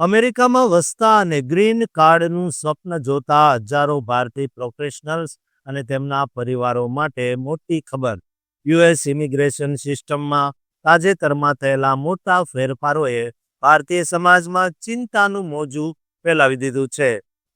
અમેરિકામાં વસતા અને ગ્રીન કાર્ડનું સ્વપ્ન જોતા હજારો ભારતીય પ્રોફેશનલ્સ અને તેમના પરિવારો માટે મોટી ખબર. યુએસ ઇમિગ્રેશન સિસ્ટમમાં તાજેતરમાં થયેલા મોટા ફેરફારોએ ભારતીય સમાજમાં ચિંતાનું મોજું ફેલાવી દીધું છે.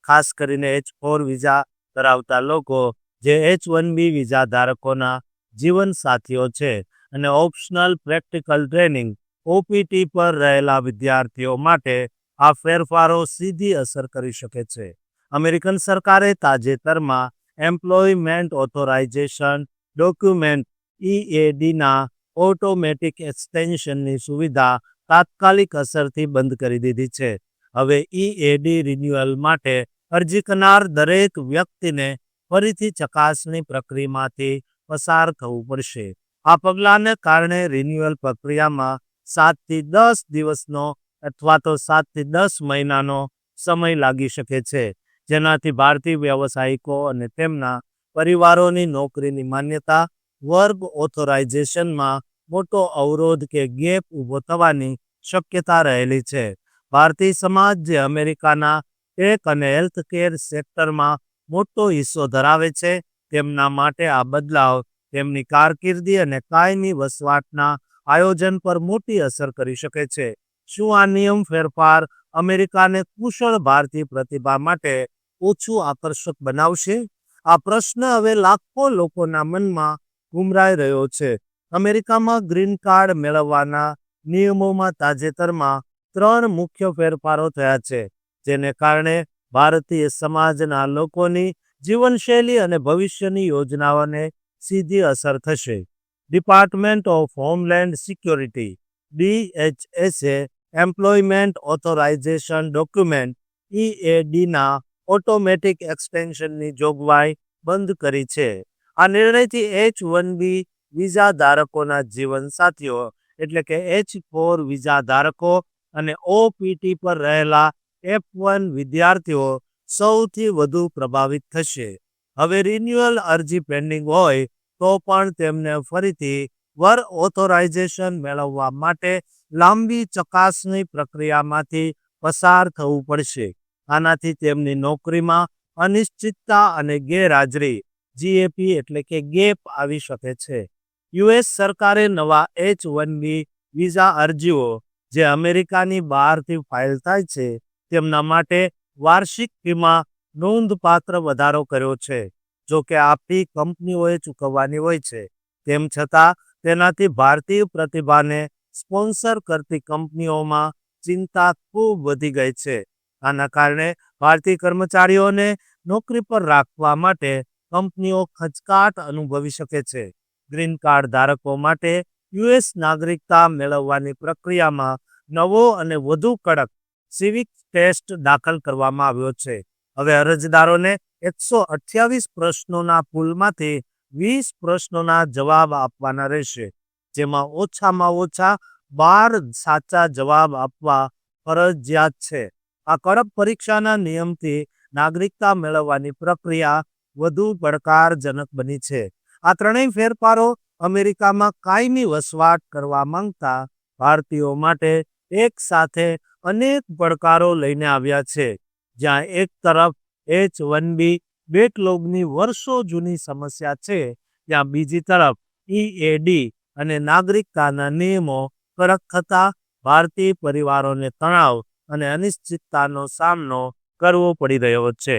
ખાસ કરીને એચ ફોર વિઝા ધરાવતા લોકો, જે એચ વન બી વિઝા ધારકોના જીવન સાથીઓ છે અને ઓપ્શનલ પ્રેક્ટિકલ ટ્રેનિંગ, ઓપીટી પર રહેલા વિદ્યાર્થીઓ માટે આ ફેરફારો સીધી અસર કરી શકે છે. અમેરિકન સરકારે તાજેતરમાં એમ્પ્લોયમેન્ટ ઓથોરાઇઝેશન ડોક્યુમેન્ટ ઈએડીના ઓટોમેટિક એક્સટેન્શનની સુવિધા તાત્કાલિક અસરથી બંધ કરી દીધી છે. હવે ઈએડી રિન્યુઅલ માટે અરજી કરનાર દરેક વ્યક્તિને ફરીથી ચકાસણી પ્રક્રિયામાંથી પસાર થવું પડશે. આ પગલાંને કારણે રિન્યુઅલ પ્રક્રિયામાં સાતથી દસ દિવસનો અથવા તો સાતથી દસ મહિનાનો સમય લાગી શકે છે, જેનાથી ભારતીય વ્યવસાયિકો અને તેમના પરિવારોની નોકરીની માન્યતા વર્ગ ઓથોરાઇઝેશનમાં મોટો અવરોધ કે ગેપ ઊભો થવાની શક્યતા રહેલી છે. ભારતીય સમાજ જે અમેરિકાના ટેક અને હેલ્થકેર સેક્ટરમાં મોટો હિસ્સો ધરાવે છે, તેમના માટે આ બદલાવ તેમની કારકિર્દી અને કાયમી વસવાટના આયોજન પર મોટી અસર કરી શકે છે. શું આ નિયમ ફેરફાર અમેરિકાને કુશળ ભારતીય પ્રતિભા માટે ઓછું આકર્ષક બનાવશે? આ પ્રશ્ન હવે લાખો લોકોના મનમાં ગુમરાઈ રહ્યો છે. અમેરિકામાં ગ્રીન કાર્ડ મેળવવાના નિયમોમાં તાજેતરમાં ત્રણ મુખ્ય ફેરફારો થયા છે, જેને કારણે ભારતીય સમાજના લોકોની જીવનશૈલી અને ભવિષ્યની યોજનાઓને સીધી અસર થશે. ડિપાર્ટમેન્ટ ઓફ હોમલેન્ડ સિક્યોરિટી ડીએચએસએ એમ્પ્લોયમેન્ટ ઓથોરાઇઝેશન ડોક્યુમેન્ટ ઈએડીના ઓટોમેટિક એક્સટેન્શનની જોગવાઈ બંધ કરી છે. આ નિર્ણયથી એચ વન બી વિઝા ધારકોના જીવનસાથીઓ એટલે કે એચ ફોર વિઝા ધારકો અને ઓપીટી પર રહેલા એફ વન વિદ્યાર્થીઓ સૌથી વધુ પ્રભાવિત થશે. હવે રિન્યુઅલ અરજી પેન્ડિંગ હોય તો પણ તેમને ફરીથી વર ઓથોરાઇઝેશન મેળવવા માટે લાંબી ચકાસણી પ્રક્રિયામાંથી પસાર થવું પડશે. આનાથી તેમની નોકરીમાં અનિશ્ચિતતા અને ગેરહાજરી જીએપી એટલે કે ગેપ આવી શકે છે. યુએસ સરકારે નવા એચ વન બી વિઝા અરજીઓ, જે અમેરિકાની બહારથી ફાઇલ થાય છે, તેમના માટે વાર્ષિક ફીમાં નોંધપાત્ર વધારો કર્યો છે. જો કે આ ફી કંપનીઓએ ચૂકવવાની હોય છે. તેમ છતાં તેનાથી ભારતીય પ્રતિભાને સ્પોન્સર કરતી કંપનીઓમાં ચિંતા ખૂબ વધી ગઈ છે. આના કારણે ભારતીય કર્મચારીઓને નોકરી પર રાખવા માટે કંપનીઓ ખચકાટ અનુભવી શકે છે. ગ્રીન કાર્ડ ધારકો માટે યુએસ નાગરિકતા મેળવવાની પ્રક્રિયામાં નવો અને વધુ કડક સિવિક ટેસ્ટ દાખલ કરવામાં આવ્યો છે. હવે અરજદારોને એકસો અઠ્યાવીસ પ્રશ્નોના પુલમાંથી વીસ પ્રશ્નોના જવાબ આપવાના રહેશે. જેમાં ઓછામાં ઓછા બાર સાચા જવાબ આપવા ફરજિયાત છે. આ કડક પરીક્ષાના નિયમથી નાગરિકતા મેળવવાની પ્રક્રિયા વધુ પડકારજનક બની છે. આ ત્રણેય ફેરફારો અમેરિકામાં કાયમી વસવાટ કરવા માંગતા ભારતીયો માટે એક સાથે અનેક પડકારો લઈને આવ્યા છે. જ્યાં એક તરફ એચ વન બી બેકલોગની વર્ષો જૂની સમસ્યા છે, ત્યાં બીજી તરફ ઈએડી અને નાગરિકતાના નિયમો કડક થતા ભારતીય પરિવારોને તણાવ અને અનિશ્ચિતતાનો સામનો કરવો પડી રહ્યો છે.